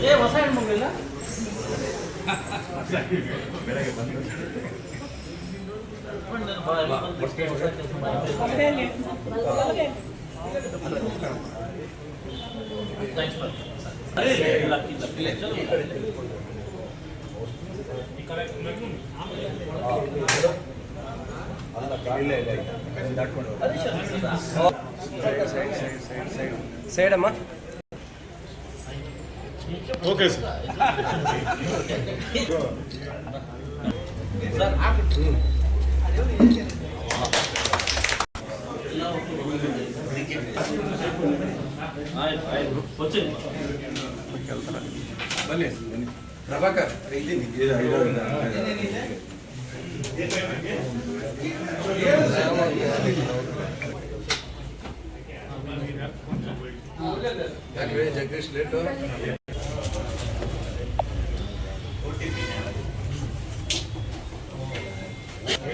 ಏ ಹೊಸ ಹೆಣ್ಮಗಳಿಲ್ಲ ಸೈಡ್ ಅಮ್ಮ ಓಕೆ ಸರ್ ಪ್ರಭಾಕರ್ ಇದ್ದೀನಿ ಯಾಕ್ರಿ okay sir. Prabhakar Jagadish late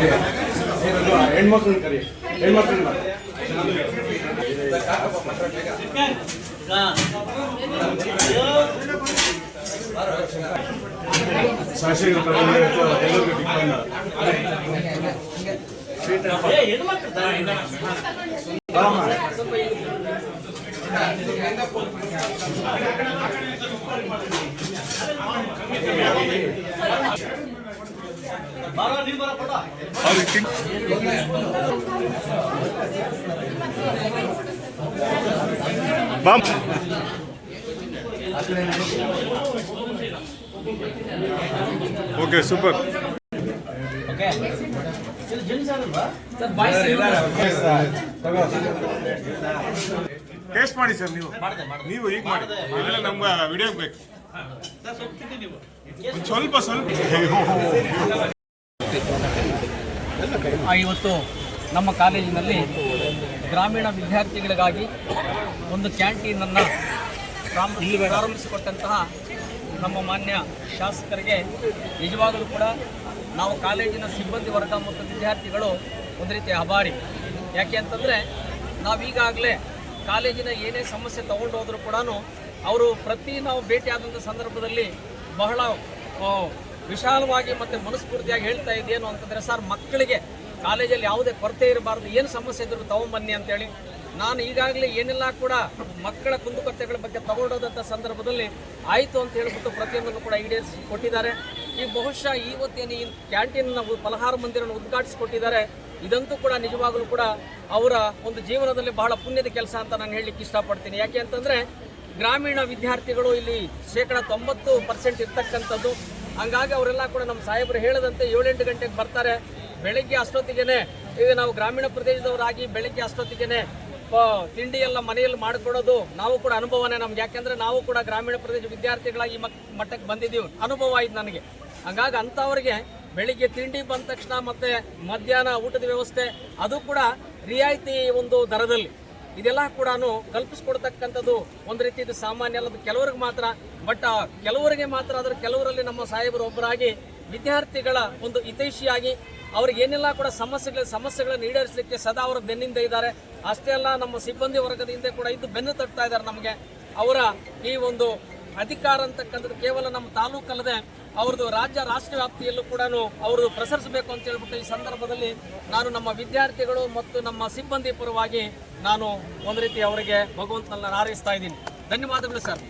ಏ ಹೆಣ್ಮಕ್ಳನ್ನ ಕರಿ ಹೆಣ್ಮಕ್ಳನ್ನ ಶಾಸಕರ ಹೆಣ್ಮಕ್ಳು ಬಾಮ್ ಓಕೆ ಸೂಪರ್ ಟೇಸ್ಟ್ ಮಾಡಿ ಸರ್ ನೀವು. ನೀವು ಈಗ ಮಾಡಿ. ನಮ್ಗೆ ವಿಡಿಯೋ ಬೇಕು. ಸ್ವಲ್ಪ ಸ್ವಲ್ಪ. ಇವತ್ತು ನಮ್ಮ ಕಾಲೇಜಿನಲ್ಲಿ ಗ್ರಾಮೀಣ ವಿದ್ಯಾರ್ಥಿಗಳಿಗಾಗಿ ಒಂದು ಕ್ಯಾಂಟೀನನ್ನು ಪ್ರಾರಂಭಿಸಿಕೊಟ್ಟಂತಹ ನಮ್ಮ ಮಾನ್ಯ ಶಾಸಕರಿಗೆ ನಿಜವಾಗಲೂ ಕೂಡ ನಾವು ಕಾಲೇಜಿನ ಸಿಬ್ಬಂದಿ ವರ್ಗ ಮತ್ತು ವಿದ್ಯಾರ್ಥಿಗಳು ಒಂದು ರೀತಿ ಆಭಾರಿ ಯಾಕೆ ಅಂತಂದರೆ ನಾವೀಗಾಗಲೇ ಕಾಲೇಜಿನ ಏನೇ ಸಮಸ್ಯೆ ತಗೊಂಡು ಹೋದರೂ ಕೂಡ ಅವರು ಪ್ರತಿ ನಾವು ಭೇಟಿಯಾದಂಥ ಸಂದರ್ಭದಲ್ಲಿ ಬಹಳ ವಿಶಾಲವಾಗಿ ಮತ್ತು ಮನಸ್ಫೂರ್ತಿಯಾಗಿ ಹೇಳ್ತಾ ಇದ್ದೇನು ಅಂತಂದರೆ, ಸರ್, ಮಕ್ಕಳಿಗೆ ಕಾಲೇಜಲ್ಲಿ ಯಾವುದೇ ಕೊರತೆ ಇರಬಾರ್ದು, ಏನು ಸಮಸ್ಯೆ ಇದ್ರೂ ತಗೊಂಬನ್ನಿ ಅಂತೇಳಿ. ನಾನು ಈಗಾಗಲೇ ಏನೆಲ್ಲ ಕೂಡ ಮಕ್ಕಳ ಕುಂದುಕೊರತೆಗಳ ಬಗ್ಗೆ ತಗೊಂಡೋದಂಥ ಸಂದರ್ಭದಲ್ಲಿ ಆಯಿತು ಅಂತ ಹೇಳಿಬಿಟ್ಟು ಪ್ರತಿಯೊಂದನ್ನು ಕೂಡ ಈಡೇರಿಸಿ ಕೊಟ್ಟಿದ್ದಾರೆ ಈ ಬಹುಶಃ ಇವತ್ತೇನು ಈ ಕ್ಯಾಂಟೀನ್ನ ಫಲಹಾರ ಮಂದಿರವನ್ನು ಉದ್ಘಾಟಿಸಿಕೊಟ್ಟಿದ್ದಾರೆ. ಇದಂತೂ ಕೂಡ ನಿಜವಾಗಲೂ ಕೂಡ ಅವರ ಒಂದು ಜೀವನದಲ್ಲಿ ಬಹಳ ಪುಣ್ಯದ ಕೆಲಸ ಅಂತ ನಾನು ಹೇಳಲಿಕ್ಕೆ ಇಷ್ಟಪಡ್ತೀನಿ. ಯಾಕೆ ಅಂತಂದರೆ ಗ್ರಾಮೀಣ ವಿದ್ಯಾರ್ಥಿಗಳು ಇಲ್ಲಿ ಶೇಕಡ ತೊಂಬತ್ತು ಪರ್ಸೆಂಟ್ ಇರ್ತಕ್ಕಂಥದ್ದು. ಹಂಗಾಗಿ ಅವರೆಲ್ಲ ಕೂಡ ನಮ್ಮ ಸಾಹೇಬರು ಹೇಳದಂತೆ ಏಳೆಂಟು ಗಂಟೆಗೆ ಬರ್ತಾರೆ. ಬೆಳಗ್ಗೆ ಅಷ್ಟೊತ್ತಿಗೆನೆ, ಈಗ ನಾವು ಗ್ರಾಮೀಣ ಪ್ರದೇಶದವರಾಗಿ ಬೆಳಗ್ಗೆ ಅಷ್ಟೊತ್ತಿಗೆನೆ, ಪ- ತಿಂಡಿ ಎಲ್ಲ ಮನೆಯಲ್ಲಿ ಮಾಡಿಕೊಡೋದು ನಾವು ಕೂಡ ಅನುಭವನೇ ನಮ್ಗೆ. ಯಾಕೆಂದ್ರೆ ನಾವು ಕೂಡ ಗ್ರಾಮೀಣ ಪ್ರದೇಶ ವಿದ್ಯಾರ್ಥಿಗಳಾಗಿ ಮಕ್, ಮಟ್ಟಕ್ಕೆ ಬಂದಿದ್ದೀವಿ. ಅನುಭವ ಆಯ್ತು ನನಗೆ. ಹಂಗಾಗಿ ಅಂಥವ್ರಿಗೆ ಬೆಳಿಗ್ಗೆ ತಿಂಡಿ ಬಂದ ತಕ್ಷಣ ಮತ್ತೆ ಮಧ್ಯಾಹ್ನ ಊಟದ ವ್ಯವಸ್ಥೆ, ಅದು ಕೂಡ ರಿಯಾಯಿತಿ ಒಂದು ದರದಲ್ಲಿ. ಇದೆಲ್ಲ ಕೂಡ ಕಲ್ಪಿಸ್ಕೊಡ್ತಕ್ಕಂಥದ್ದು ಒಂದು ರೀತಿ ಇದು ಸಾಮಾನ್ಯ ಅಲ್ಲದು ಕೆಲವ್ರಿಗೆ ಮಾತ್ರ. ಬಟ್ ಕೆಲವರಿಗೆ ಮಾತ್ರ ಆದರೆ ಕೆಲವರಲ್ಲಿ ನಮ್ಮ ಸಾಹೇಬರು ಒಬ್ಬರಾಗಿ ವಿದ್ಯಾರ್ಥಿಗಳ ಒಂದು ಹಿತೈಷಿಯಾಗಿ ಅವ್ರಿಗೆ ಏನೆಲ್ಲ ಕೂಡ ಸಮಸ್ಯೆಗಳ, ಸಮಸ್ಯೆಗಳನ್ನು ಈಡೇರಿಸಲಿಕ್ಕೆ ಸದಾ ಅವರ ಬೆನ್ನಿಂದ ಇದ್ದಾರೆ. ಅಷ್ಟೇ ಅಲ್ಲ, ನಮ್ಮ ಸಿಬ್ಬಂದಿ ವರ್ಗದ ಹಿಂದೆ ಕೂಡ ಇದ್ದು ಬೆನ್ನು ತಟ್ತಾ ಇದ್ದಾರೆ ನಮಗೆ. ಅವರ ಈ ಒಂದು ಅಧಿಕಾರ ಅಂತಕ್ಕಂಥದ್ದು ಕೇವಲ ನಮ್ಮ ತಾಲೂಕಲ್ಲದೆ ಅವ್ರದ್ದು ರಾಜ್ಯ ರಾಷ್ಟ್ರ ವ್ಯಾಪ್ತಿಯಲ್ಲೂ ಕೂಡ ಅವರು ಪ್ರಸರಿಸಬೇಕು ಅಂತ ಹೇಳ್ಬಿಟ್ಟು ಈ ಸಂದರ್ಭದಲ್ಲಿ ನಾನು ನಮ್ಮ ವಿದ್ಯಾರ್ಥಿಗಳು ಮತ್ತು ನಮ್ಮ ಸಿಬ್ಬಂದಿ ಪರವಾಗಿ ನಾನು ಒಂದು ರೀತಿ ಅವರಿಗೆ ಭಗವಂತನನ್ನ ಹಾರೈಸ್ತಾ ಇದ್ದೀನಿ. ಧನ್ಯವಾದಗಳು ಸರ್.